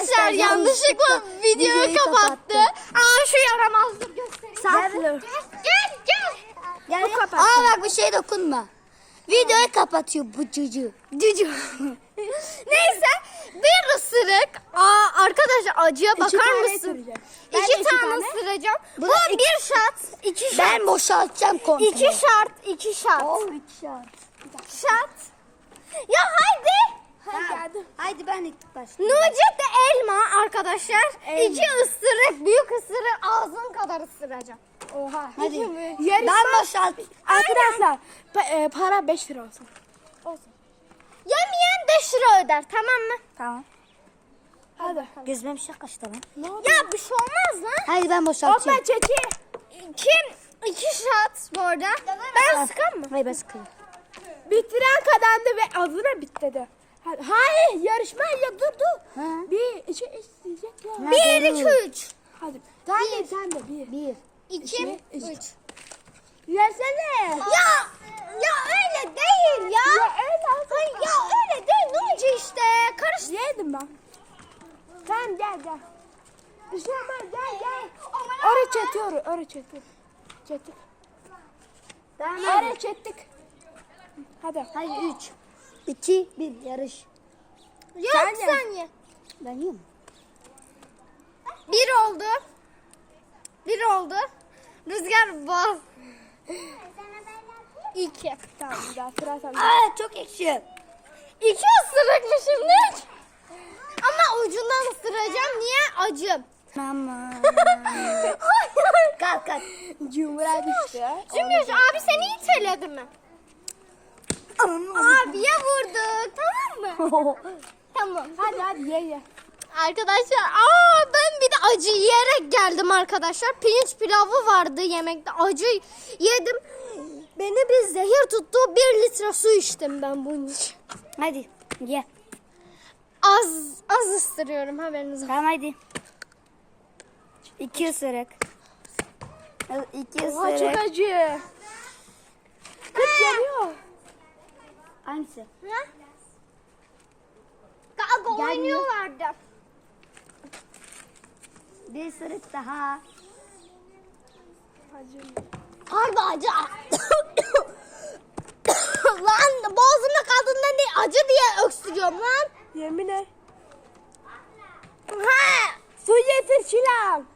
Arkadaşlar yanlışlıkla videoyu kapattı. Aa şu yaramazlık göstereyim. Sansür. Gel gel. Yani, Aa bak bir şey dokunma. Videoyu kapatıyor bu çocuğu. Cucu. Neyse bir ısırık. Aa arkadaşlar acıya bakar mısın? İki iki tane ısıracağım. Bu, Bu iki- bir şart. iki şart. Ben boşaltacağım komple. İki şart. iki şart. Oh, iki şart. Şart. Ya haydi. Hadi. Haydi ben ilk başlayayım. Nucet elma arkadaşlar. Elma. İki ısırık, büyük ısırık ağzın kadar ısıracağım. Oha. Hadi. Yarışma. Ben boşalt. Arkadaşlar pa- e, para 5 lira olsun. Yemeyen 5 lira öder tamam mı? Tamam. Hadi. Gözüme bir şey kaçtı lan. Ne oldu? Ya bir şey olmaz lan. Haydi ben Hop boşaltıyorum. ben çeki. İki, iki şat bu arada. Ben sıkan mı? Hayır ben sıkıyorum. Bitiren kazandı ve azına bitti. Hayır yarışma ya dur dur. Ha? Bir iki isteyecek ya. Bir, iki, üç. Hadi. Sen de sen de bir. Bir. İki, üç. üç. Yesene. Ya, ya öyle değil ya. Ya öyle Hayır, ya öyle değil Nuci işte. Karış. Yedim ben. Sen gel gel. Bir şey olmaz gel gel. Oraya çetiyor oraya çetiyor. Çettik. Tamam. Oraya çettik. Hadi. Haydi üç. İki, bir yarış. Yok Sen sen, ye. ye. Ben yiyorum. Bir oldu. Bir oldu. Rüzgar bal. İki. Tamam daha sıra sende. Aa çok ekşi. İki ısırıkmışım ne? Ama ucundan ısıracağım. Niye? Acım. Tamam. Kalk kalk. Cumhur'a düştü. Çünkü abi seni iteledi mi? Abiye vurduk. Tamam mı? tamam. Hadi hadi ye ye. Arkadaşlar aa ben bir de acı yiyerek geldim arkadaşlar. Pirinç pilavı vardı yemekte. Acı yedim. Beni bir zehir tuttu. Bir litre su içtim ben bunun için. Hadi ye. Az az ısırıyorum haberiniz olsun. Tamam haydi. İki ısırık. İki Oha çok ısırık. acı. Kız yanıyor. Hangisi? Ha? Gelmiyor. oynuyorlardı. Bir ısırık daha. Acı. Harbi acı. lan boğazımda kaldığında değil acı diye öksürüyorum lan. Yemin et. Ha. Su getir Çilan.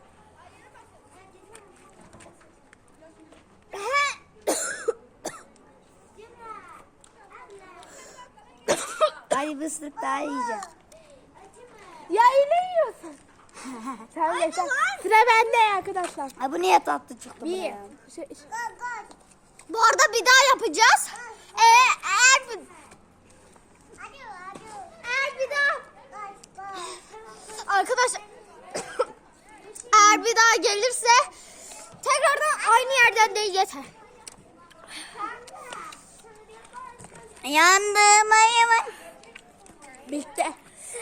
Haydi bir ısırık daha yiyeceğim. Sen de sen. Sıra bende arkadaşlar. Ha bu niye tatlı çıktı Bir. buraya? Şey, Bu arada bir daha yapacağız. Ee, eğer bir, eğer bir daha arkadaşlar eğer bir daha gelirse tekrardan aynı yerden değil yeter. Yandım ayımın. bitti.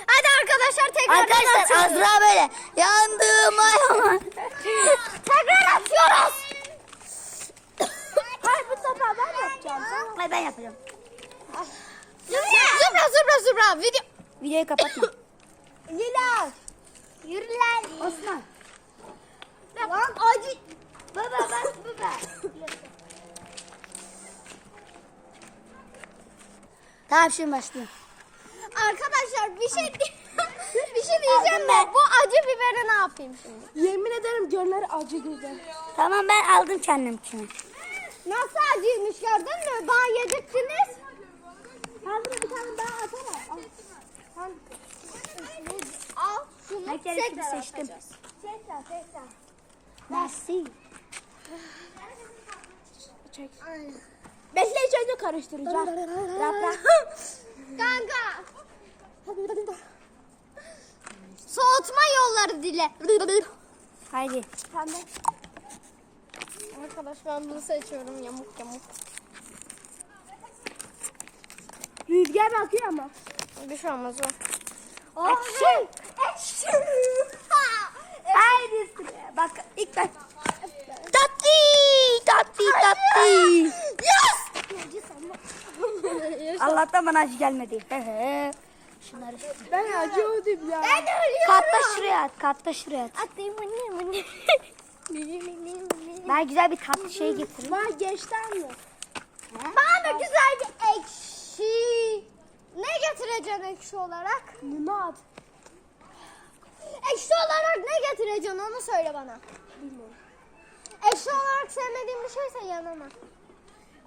Hadi arkadaşlar tekrardan Arkadaşlar atıyoruz. Azra böyle. Yandım ayımın. Tekrar atıyoruz. Hayır bu sefer ben yapacağım. Hayır ben yapacağım. Zübra zübra zübra video. Videoyu kapatma. Lila. Yürü lan. Osman. Lan acı. Baba bak baba. Tamam şimdi başlayayım. Arkadaşlar bir şey şey diyeceğim de bu acı biberi ne yapayım şimdi? Yemin ederim gönülleri acı güzel. Tamam ben aldım kendimkini. Nasıl acıymış gördün mü? Daha yediktiniz. Hazır bir tane daha atsana. Al. Al şunu Ben tekrar seçtim. Tekrar tekrar. Nasıl? Çek. Bekle önce karıştıracağım. Kanka. Yolları dile. Haydi. De. Arkadaş ben bunu seçiyorum yamuk yamuk. Rüzgar bakıyor ama. Bir şey olmaz o. Ekşi. Ekşi. Haydi sıra. Bak ilk ben. Tatlı. Tatlı tatlı. Yes. Allah'tan bana acı gelmedi. Şunları. Ben acı oldum ya. Ben de ölüyorum. da şuraya at. Kart da şuraya at. Atayım bunu bunu. Ben güzel bir tatlı şey getireyim. Bana geçti anne. Bana güzel bir ekşi. Ne getireceksin ekşi olarak? Limon. Ekşi olarak ne getireceksin onu söyle bana. Bilmiyorum. Ekşi olarak sevmediğin bir şeyse yanıma.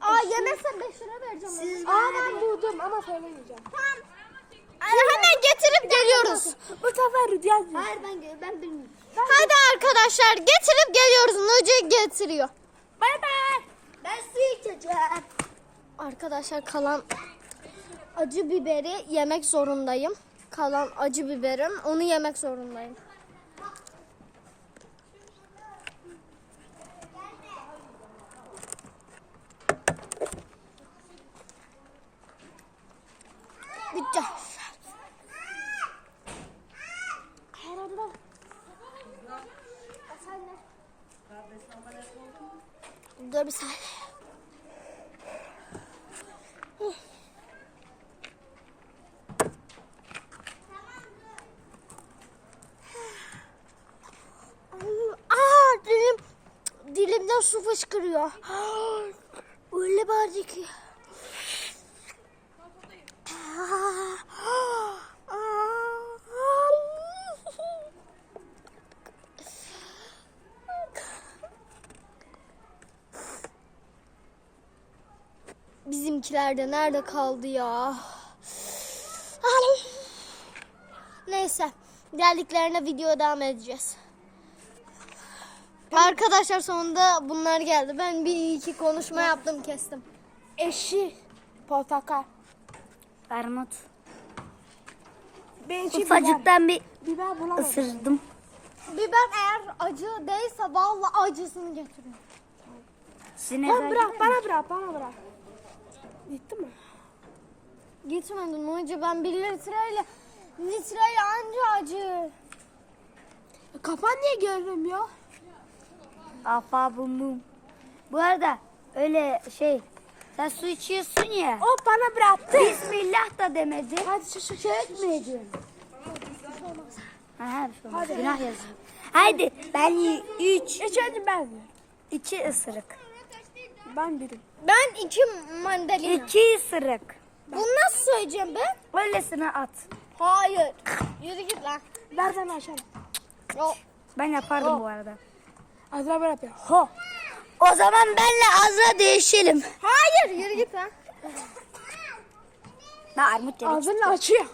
Aa yemezsen 5 lira vereceğim. Siz. Aa ben buldum ama söylemeyeceğim. Tamam. Hemen getirip geliyoruz. Bu sefer diyor. Hayır ben ben bilmiyorum. Hadi arkadaşlar getirip geliyoruz. Nuci getiriyor. Bay bay. Ben su içeceğim. Arkadaşlar kalan acı biberi yemek zorundayım. Kalan acı biberim onu yemek zorundayım. Bitti. Dur bir saniye. Aa dilim dilimden su fışkırıyor. Öyle bağırdı ki. Bizimkiler de nerede kaldı ya? Neyse. Geldiklerine video devam edeceğiz. Arkadaşlar sonunda bunlar geldi. Ben bir iki konuşma yaptım kestim. Eşi. Portakal. Armut. Benimki biber. Ufacıktan bir Biber bulamadım. ısırdım. Biber eğer acı değilse vallahi acısını getiriyor. Sizin Bana bırak, bana bırak, bana bırak. Gitti mi? Gitmedim önce ben bir litreyle litreyle anca acı. Kafan niye görünmüyor? Afa bum. Bu arada öyle şey sen su içiyorsun ya. O bana bıraktı. Bismillah da demedi. Hadi şu şu şey etmeyeceğim. Ha, bir şey olmaz. Günah yazıyor. Haydi ben y- üç, İçerim ben. iki ısırık. Ben birim. Ben iki mandalina. İki ısırık. Bunu nasıl söyleyeceğim ben? Öylesine at. Hayır. Yürü git lan. Ver ben aşağı. Yo. Ben yapardım bu arada. Azra bırak ya. Ho. O zaman benle Azra değişelim. Hayır yürü git lan. Ben armut yedik. Ağzını açıyor.